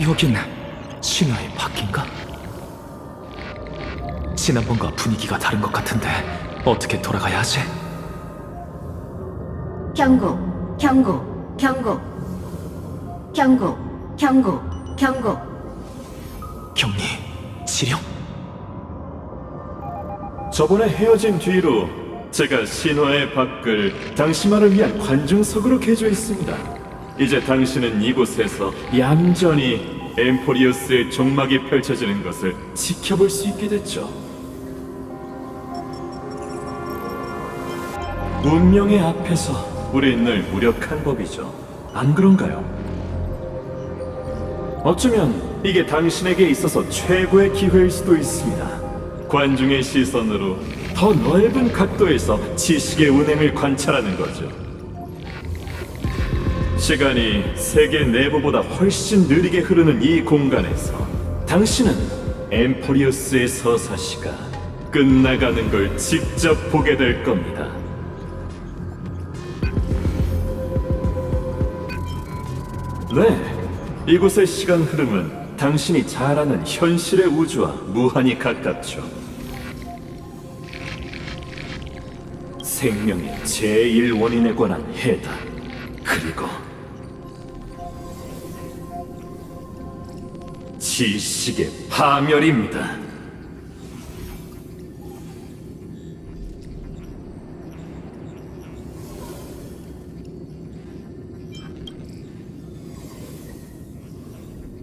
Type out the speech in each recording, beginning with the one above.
여긴 신화의 밖인가? 지난번과 분위기가 다른 것 같은데 어떻게 돌아가야 하지? 경고, 경고, 경고, 경고, 경고, 경고. 격리, 지령? 저번에 헤어진 뒤로 제가 신화의 밖을 당신만을 위한 관중석으로 개조했습니다. 이제 당신은 이곳에서 얌전히 엠포리우스의 종막이 펼쳐지는 것을 지켜볼 수 있게 됐죠. 운명의 앞에서 우린 늘 무력한 법이죠. 안 그런가요? 어쩌면 이게 당신에게 있어서 최고의 기회일 수도 있습니다. 관중의 시선으로 더 넓은 각도에서 지식의 운행을 관찰하는 거죠. 시간이 세계 내부보다 훨씬 느리게 흐르는 이 공간에서 당신은 엠포리우스의 서사시가 끝나가는 걸 직접 보게 될 겁니다. 네, 이곳의 시간 흐름은 당신이 잘 아는 현실의 우주와 무한히 가깝죠. 생명의 제1원인에 관한 해답, 그리고 지식의 파멸입니다.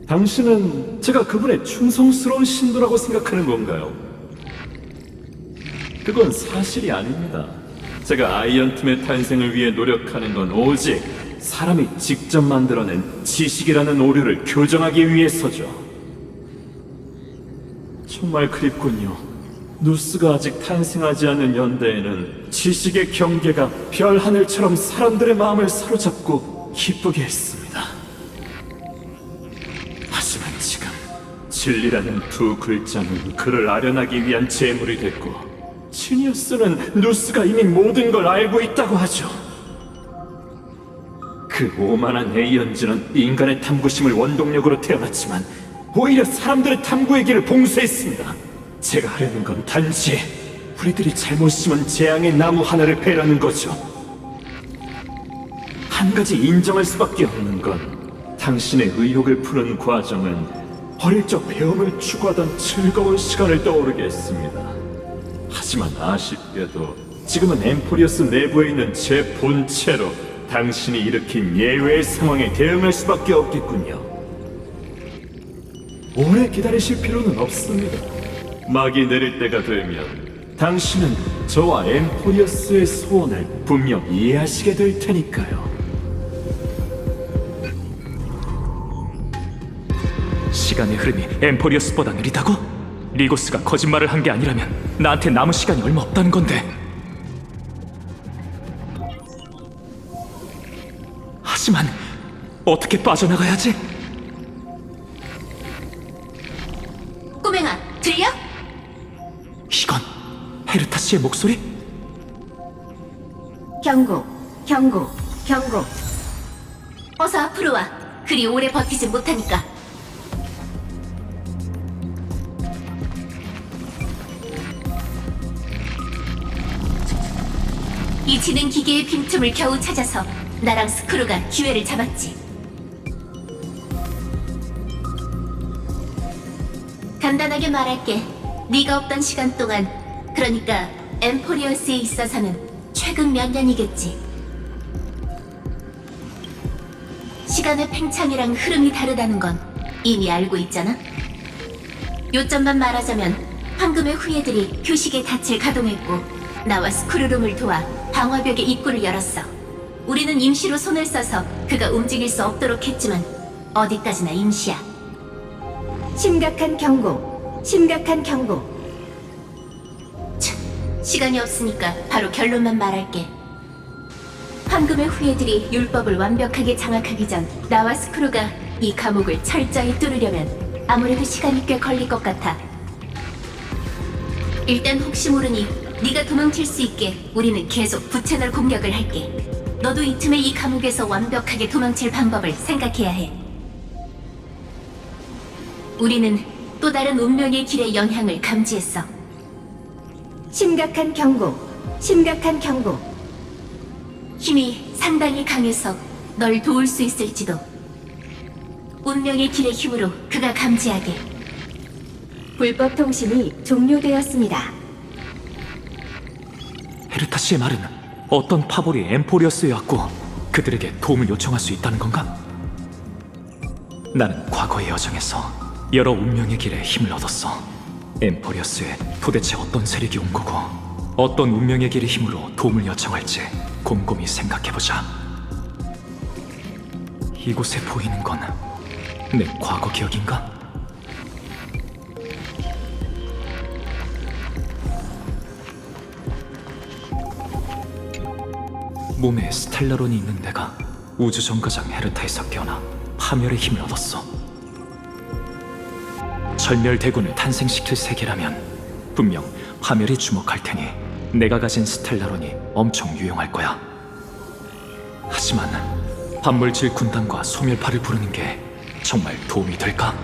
당신은 제가 그분의 충성스러운 신도라고 생각하는 건가요? 그건 사실이 아닙니다. 제가 아이언틈의 탄생을 위해 노력하는 건 오직 사람이 직접 만들어낸 지식이라는 오류를 교정하기 위해서죠. 정말 그립군요. 누스가 아직 탄생하지 않은 연대에는 지식의 경계가 별 하늘처럼 사람들의 마음을 사로잡고 기쁘게 했습니다. 하지만 지금 진리라는 두 글자는 그를 아련하기 위한 재물이 됐고 시니어스는 누스가 이미 모든 걸 알고 있다고 하죠. 그 오만한 에이언즈는 인간의 탐구심을 원동력으로 태어났지만 오히려 사람들의 탐구의 길을 봉쇄했습니다. 제가 하려는 건 단지 우리들이 잘못 심은 재앙의 나무 하나를 베라는 거죠. 한 가지 인정할 수밖에 없는 건 당신의 의혹을 푸는 과정은 어릴 적 배움을 추구하던 즐거운 시간을 떠오르게 했습니다. 하지만 아쉽게도 지금은 엠포리어스 내부에 있는 제 본체로 당신이 일으킨 예외의 상황에 대응할 수밖에 없겠군요. 오래 기다리실 필요는 없습니다. 막이 내릴 때가 되면 당신은 저와 엠포리어스의 소원을 분명 이해하시게 될 테니까요. 시간의 흐름이 엠포리어스보다 느리다고? 리고스가 거짓말을 한 게 아니라면 나한테 남은 시간이 얼마 없다는 건데. 하지만 어떻게 빠져나가야지? 씨의 목소리? 경고, 경고, 경고. 어서 앞으로 와. 그리 오래 버티지 못하니까. 이 지능 기계의 빈틈을 겨우 찾아서 나랑 스크루가 기회를 잡았지. 간단하게 말할게. 네가 없던 시간 동안, 그러니까 엠포리어스에 있어서는 최근 몇 년이겠지. 시간의 팽창이랑 흐름이 다르다는 건 이미 알고 있잖아. 요점만 말하자면 황금의 후예들이 교식의 닻을 가동했고 나와 스크루룸을 도와 방화벽의 입구를 열었어. 우리는 임시로 손을 써서 그가 움직일 수 없도록 했지만 어디까지나 임시야. 심각한 경고. 심각한 경고. 참, 시간이 없으니까 바로 결론만 말할게. 황금의 후예들이 율법을 완벽하게 장악하기 전 나와 스크루가 이 감옥을 철저히 뚫으려면 아무래도 시간이 꽤 걸릴 것 같아. 일단 혹시 모르니 네가 도망칠 수 있게 우리는 계속 부채널 공격을 할게. 너도 이 틈에 이 감옥에서 완벽하게 도망칠 방법을 생각해야 해. 우리는 또 다른 운명의 길의 영향을 감지했어. 심각한 경고. 심각한 경고. 힘이 상당히 강해서 널 도울 수 있을지도. 운명의 길의 힘으로 그가 감지하게. 불법 통신이 종료되었습니다. 헤르타 씨의 말은 어떤 파벌이 엠포리어스에 왔고 그들에게 도움을 요청할 수 있다는 건가? 나는 과거의 여정에서 여러 운명의 길에 힘을 얻었어. 엠포리어스에 도대체 어떤 세력이 온 거고 어떤 운명의 길의 힘으로 도움을 요청할지 곰곰이 생각해보자. 이곳에 보이는 건 내 과거 기억인가? 몸에 스텔라론이 있는 내가 우주 정거장 헤르타에서 깨어나 파멸의 힘을 얻었어. 절멸 대군을 탄생시킬 세계라면 분명 파멸이 주목할 테니 내가 가진 스텔라론이 엄청 유용할 거야. 하지만 반물질 군단과 소멸파를 부르는 게 정말 도움이 될까?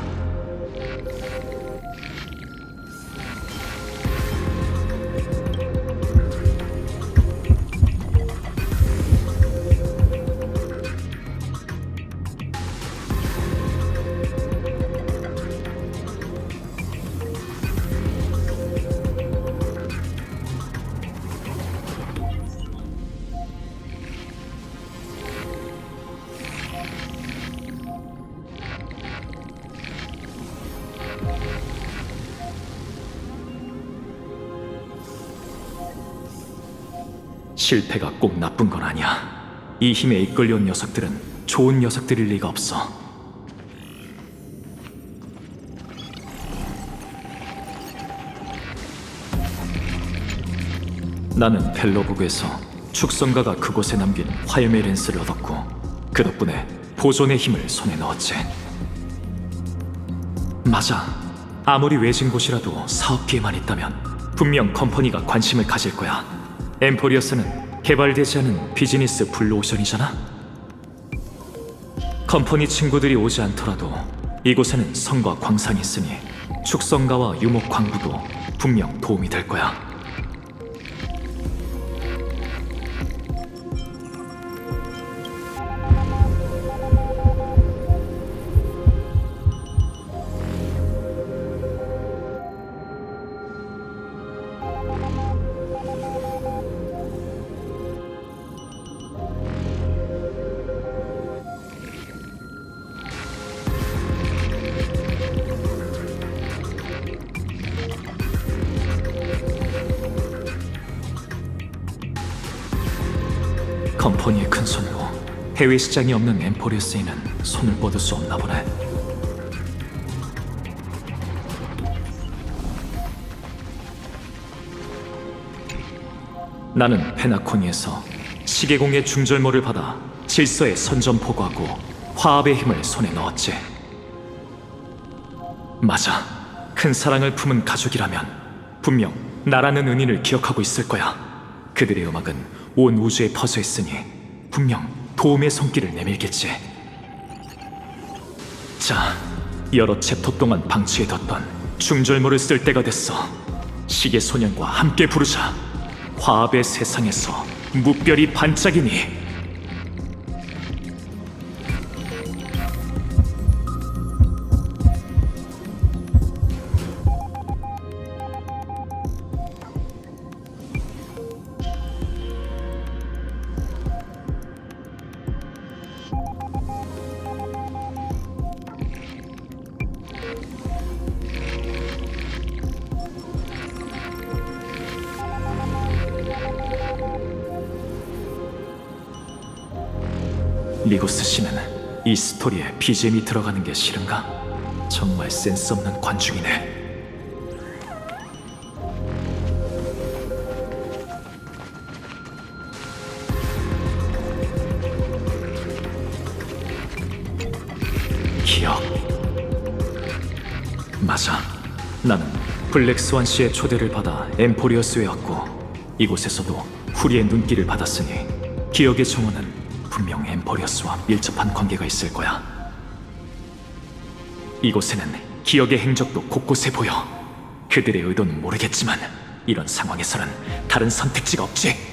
실패가 꼭 나쁜 건 아니야. 이 힘에 이끌려온 녀석들은 좋은 녀석들일 리가 없어. 나는 벨로북에서 축성가가 그곳에 남긴 화염의 렌스를 얻었고 그 덕분에 보존의 힘을 손에 넣었지. 맞아. 아무리 외진 곳이라도 사업기에만 있다면 분명 컴퍼니가 관심을 가질 거야. 엠포리어스는 개발되지 않은 비즈니스 블루오션이잖아. 컴퍼니 친구들이 오지 않더라도 이곳에는 성과 광산이 있으니 축성가와 유목 광부도 분명 도움이 될 거야. 큰 손으로 해외 시장이 없는 엠포리어스에는 손을 뻗을 수 없나 보네. 나는 페나코니에서 시계공의 중절모를 받아 질서에 선전포고하고 화합의 힘을 손에 넣었지. 맞아. 큰 사랑을 품은 가족이라면 분명 나라는 은인을 기억하고 있을 거야. 그들의 음악은 온 우주에 퍼져 있으니 분명 도움의 손길을 내밀겠지. 자, 여러 챕터 동안 방치해뒀던 중절모를 쓸 때가 됐어. 시계 소년과 함께 부르자. 화합의 세상에서 무별이 반짝이니. 리고스 씨는 이 스토리에 BGM이 들어가는 게 싫은가? 정말 센스 없는 관중이네. 기억. 맞아. 나는 블랙스완 씨의 초대를 받아 엠포리어스에 왔고 이곳에서도 후리의 눈길을 받았으니 기억의 정원은 분명 엠포리어스와 밀접한 관계가 있을 거야. 이곳에는 기억의 행적도 곳곳에 보여. 그들의 의도는 모르겠지만 이런 상황에서는 다른 선택지가 없지.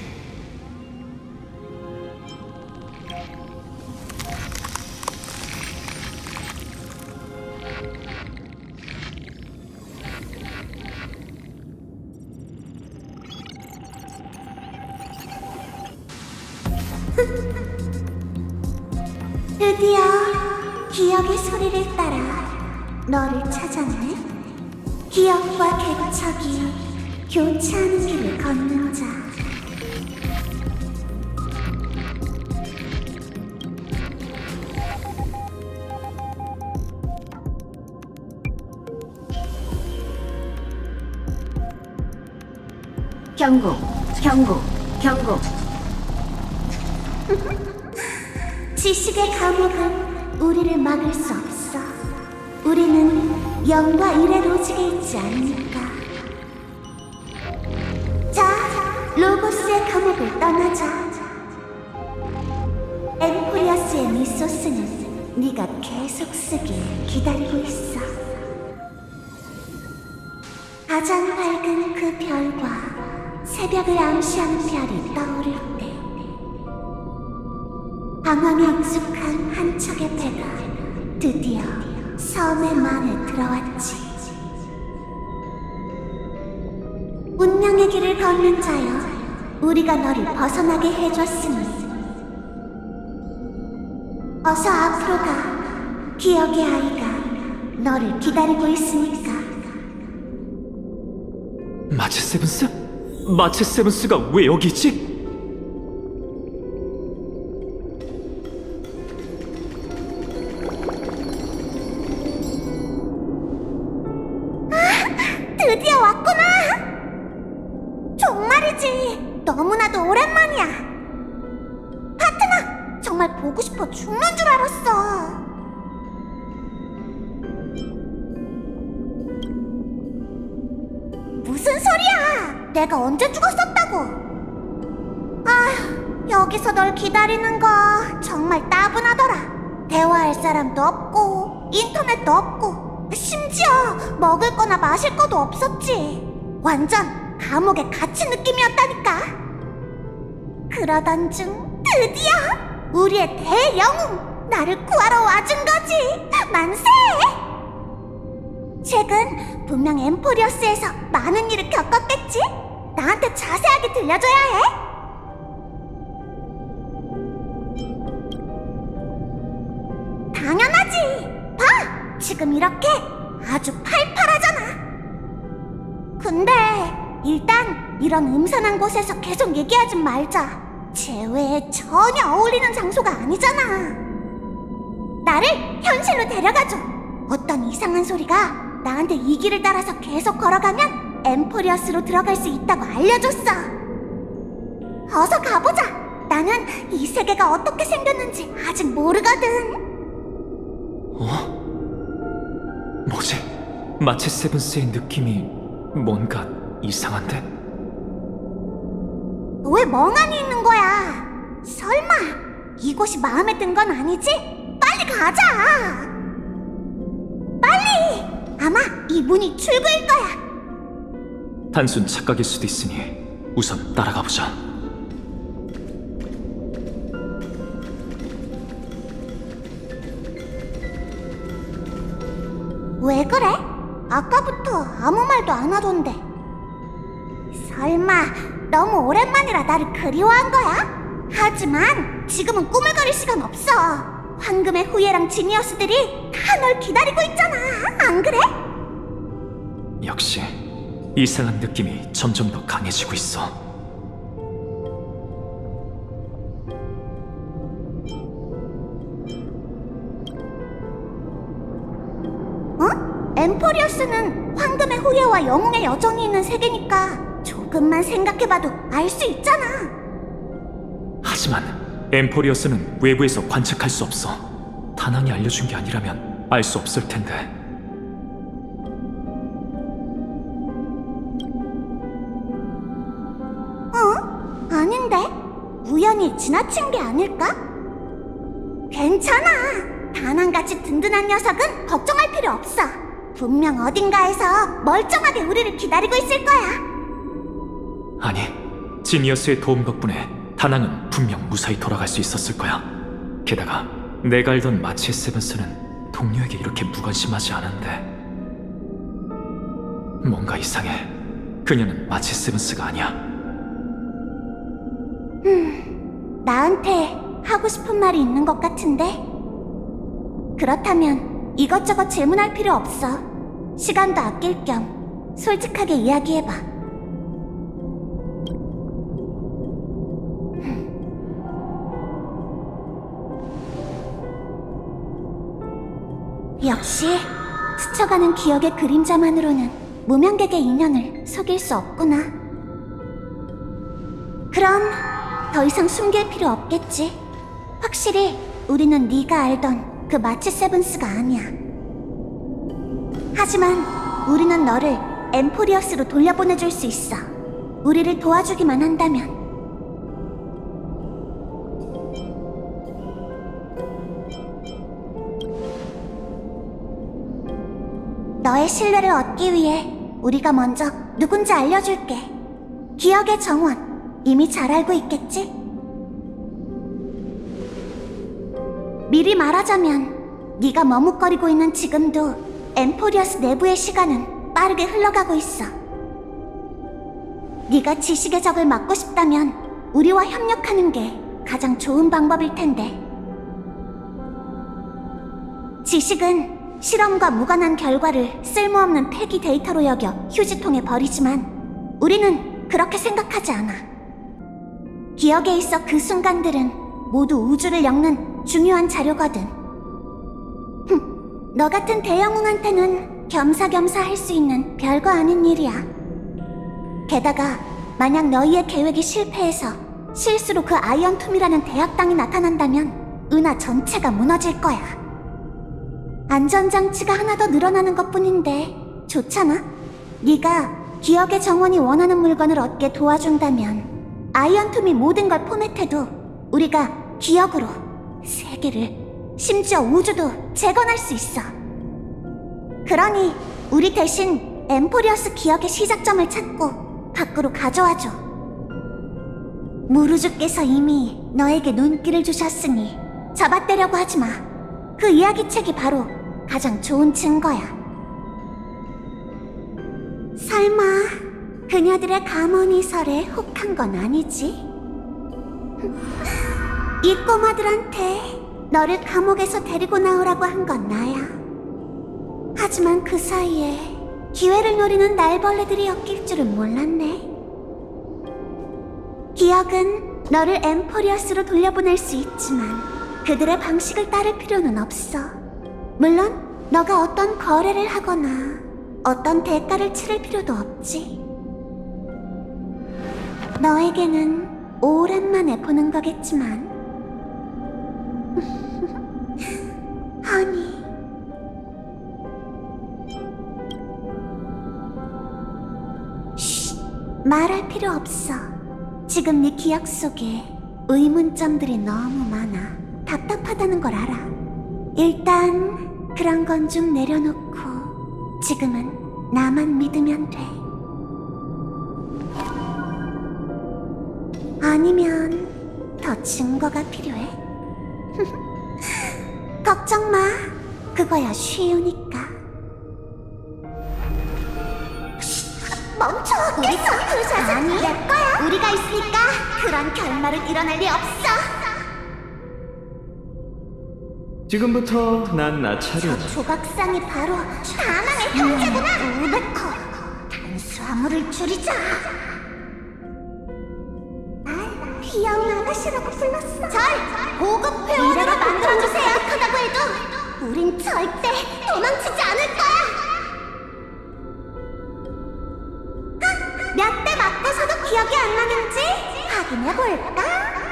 기억과 개척이 교차하는 길을 걷는 자. 경고, 경고, 경고. 지식의 감옥은 우리를 막을 수 없어. 우리는 영과 일의 로직에 있지 않으니까. 자, 로고스의 감옥을 떠나자. 엠포리어스의 미소스는 네가 계속 쓰길 기다리고 있어. 가장 밝은 그 별과 새벽을 암시하는 별이 떠오를 때 방황에 익숙한 한 척의 배가 드디어 섬의 만에 들어왔지. 운명의 길을 걷는 자여, 우리가 너를 벗어나게 해줬으니 어서 앞으로 가. 기억의 아이가 너를 기다리고 있으니까. 마체 세븐스? 마체 세븐스가 왜 여기 있지? 오랜만이야! 파트너! 정말 보고 싶어 죽는 줄 알았어! 무슨 소리야! 내가 언제 죽었었다고! 아휴, 여기서 널 기다리는 거 정말 따분하더라. 대화할 사람도 없고, 인터넷도 없고, 심지어 먹을 거나 마실 것도 없었지. 완전 감옥에 갇힌 느낌이었다니까. 그러던 중 드디어 우리의 대영웅 나를 구하러 와준 거지. 만세! 최근 분명 엠포리어스에서 많은 일을 겪었겠지? 나한테 자세하게 들려줘야 해. 당연하지. 봐, 지금 이렇게 아주 팔팔하잖아. 근데 일단 이런 음산한 곳에서 계속 얘기하지 말자. 제외에 전혀 어울리는 장소가 아니잖아. 나를 현실로 데려가줘. 어떤 이상한 소리가 나한테 이 길을 따라서 계속 걸어가면 엠포리어스로 들어갈 수 있다고 알려줬어. 어서 가보자. 나는 이 세계가 어떻게 생겼는지 아직 모르거든. 어? 뭐지? 마체 세븐스의 느낌이 뭔가 이상한데? 왜 멍하니 있는 거야? 설마 이곳이 마음에 든 건 아니지? 빨리 가자. 빨리. 아마 이 문이 출구일 거야. 단순 착각일 수도 있으니 우선 따라가 보자. 왜 그래? 아까부터 아무 말도 안 하던데. 설마 너무 오랜만이라 나를 그리워한 거야? 하지만 지금은 꾸물거릴 시간 없어. 황금의 후예랑 지니어스들이 다 널 기다리고 있잖아. 안 그래? 역시 이상한 느낌이 점점 더 강해지고 있어. 어? 엠포리어스는 황금의 후예와 영웅의 여정이 있는 세계니까 조금만 생각해봐도 알 수 있잖아. 하지만 엠포리어스는 외부에서 관측할 수 없어. 다낭이 알려준 게 아니라면 알 수 없을 텐데. 어? 아닌데? 우연히 지나친 게 아닐까? 괜찮아. 다낭같이 든든한 녀석은 걱정할 필요 없어. 분명 어딘가에서 멀쩡하게 우리를 기다리고 있을 거야. 아니, 지니어스의 도움 덕분에 다낭은 분명 무사히 돌아갈 수 있었을 거야. 게다가 내가 알던 마치 세븐스는 동료에게 이렇게 무관심하지 않은데 뭔가 이상해. 그녀는 마치 세븐스가 아니야. 나한테 하고 싶은 말이 있는 것 같은데? 그렇다면 이것저것 질문할 필요 없어. 시간도 아낄 겸 솔직하게 이야기해봐. 역시 스쳐가는 기억의 그림자만으로는 무명객의 인연을 속일 수 없구나. 그럼 더 이상 숨길 필요 없겠지. 확실히 우리는 네가 알던 그 마치 세븐스가 아니야. 하지만 우리는 너를 엠포리어스로 돌려보내줄 수 있어. 우리를 도와주기만 한다면. 너의 신뢰를 얻기 위해 우리가 먼저 누군지 알려줄게. 기억의 정원, 이미 잘 알고 있겠지? 미리 말하자면 네가 머뭇거리고 있는 지금도 엠포리어스 내부의 시간은 빠르게 흘러가고 있어. 네가 지식의 적을 막고 싶다면 우리와 협력하는 게 가장 좋은 방법일 텐데. 지식은 실험과 무관한 결과를 쓸모없는 폐기 데이터로 여겨 휴지통에 버리지만 우리는 그렇게 생각하지 않아. 기억에 있어 그 순간들은 모두 우주를 엮는 중요한 자료거든. 흠, 너 같은 대영웅한테는 겸사겸사 할 수 있는 별거 아닌 일이야. 게다가 만약 너희의 계획이 실패해서 실수로 그 아이언툼이라는 대학당이 나타난다면 은하 전체가 무너질 거야. 안전장치가 하나 더 늘어나는 것뿐인데 좋잖아? 네가 기억의 정원이 원하는 물건을 얻게 도와준다면 아이언툼이 모든 걸 포맷해도 우리가 기억으로 세계를 심지어 우주도 재건할 수 있어. 그러니 우리 대신 엠포리어스 기억의 시작점을 찾고 밖으로 가져와줘. 무르주께서 이미 너에게 눈길을 주셨으니 잡아떼려고 하지 마. 그 이야기책이 바로 가장 좋은 증거야. 설마 그녀들의 감언이설에 혹한 건 아니지? 이 꼬마들한테 너를 감옥에서 데리고 나오라고 한 건 나야. 하지만 그 사이에 기회를 노리는 날벌레들이 엮일 줄은 몰랐네. 기억은 너를 엠포리어스로 돌려보낼 수 있지만 그들의 방식을 따를 필요는 없어. 물론 너가 어떤 거래를 하거나 어떤 대가를 치를 필요도 없지. 너에게는 오랜만에 보는 거겠지만. 허니. 쉿 말할 필요 없어. 지금 네 기억 속에 의문점들이 너무 많아. 답답하다는 걸 알아. 일단 그런 건 좀 내려놓고 지금은 나만 믿으면 돼 아니면 더 증거가 필요해? 걱정 마. 그거야 쉬우니까. 멈춰! 우리 서투르자 아니, 내 거야. 우리가 있으니까 그런 결말은 일어날 리 없어. 지금부터 난 나 차려 조각상이 바로 다낭의 형제구나. 우베커. 단수화물을 줄이자. 날 비영 아가씨라고 불렀어. 절 고급 회원으로 만들어주세요. 하다고 해도 우린 절대 도망치지 않을 거야. 몇 대 맞고서도 기억이 안 나는지 확인해 볼까?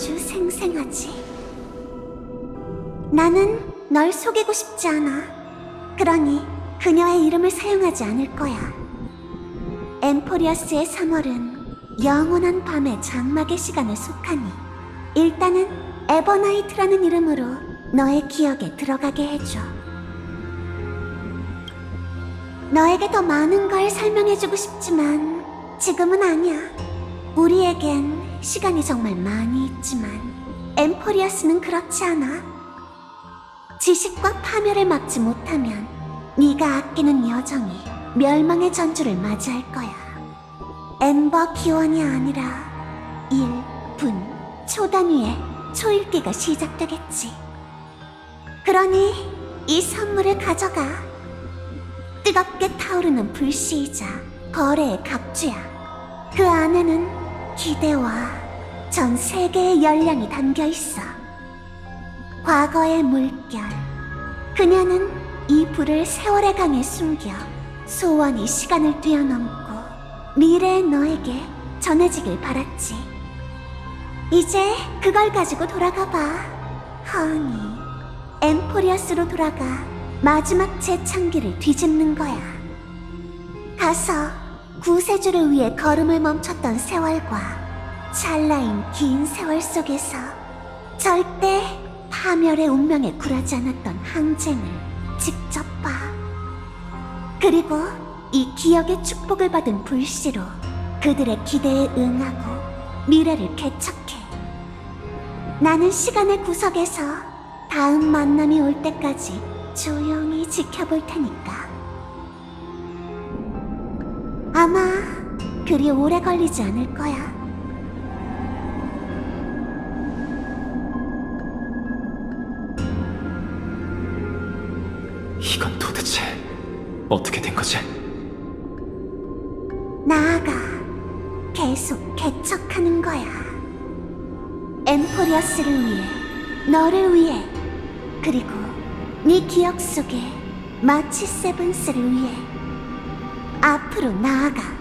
아주 생생하지. 나는 널 속이고 싶지 않아. 그러니 그녀의 이름을 사용하지 않을 거야. 엠포리어스의 3월은 영원한 밤의 장막의 시간에 속하니 일단은 에버나이트라는 이름으로 너의 기억에 들어가게 해줘. 너에게 더 많은 걸 설명해주고 싶지만 지금은 아니야. 우리에겐 시간이 정말 많이 있지만 엠포리아스는 그렇지 않아. 지식과 파멸을 막지 못하면 네가 아끼는 여정이 멸망의 전주를 맞이할 거야. 엠버 기원이 아니라 1, 분, 초 단위의 초읽기가 시작되겠지. 그러니 이 선물을 가져가. 뜨겁게 타오르는 불씨이자 거래의 갑주야. 그 안에는 기대와 전 세계의 열량이 담겨 있어. 과거의 물결. 그녀는 이 불을 세월의 강에 숨겨 소원이 시간을 뛰어넘고 미래의 너에게 전해지길 바랐지. 이제 그걸 가지고 돌아가 봐. 허니, 엠포리어스로 돌아가 마지막 재창기를 뒤집는 거야. 가서 구세주를 위해 걸음을 멈췄던 세월과 찰나인 긴 세월 속에서 절대 파멸의 운명에 굴하지 않았던 항쟁을 직접 봐. 그리고 이 기억의 축복을 받은 불씨로 그들의 기대에 응하고 미래를 개척해. 나는 시간의 구석에서 다음 만남이 올 때까지 조용히 지켜볼 테니까. 아마 그리 오래 걸리지 않을 거야. 이건 도대체 어떻게 된 거지? 나아가 계속 개척하는 거야. 엠포리어스를 위해, 너를 위해, 그리고 네 기억 속에 마치 세븐스를 위해 앞으로 나아가.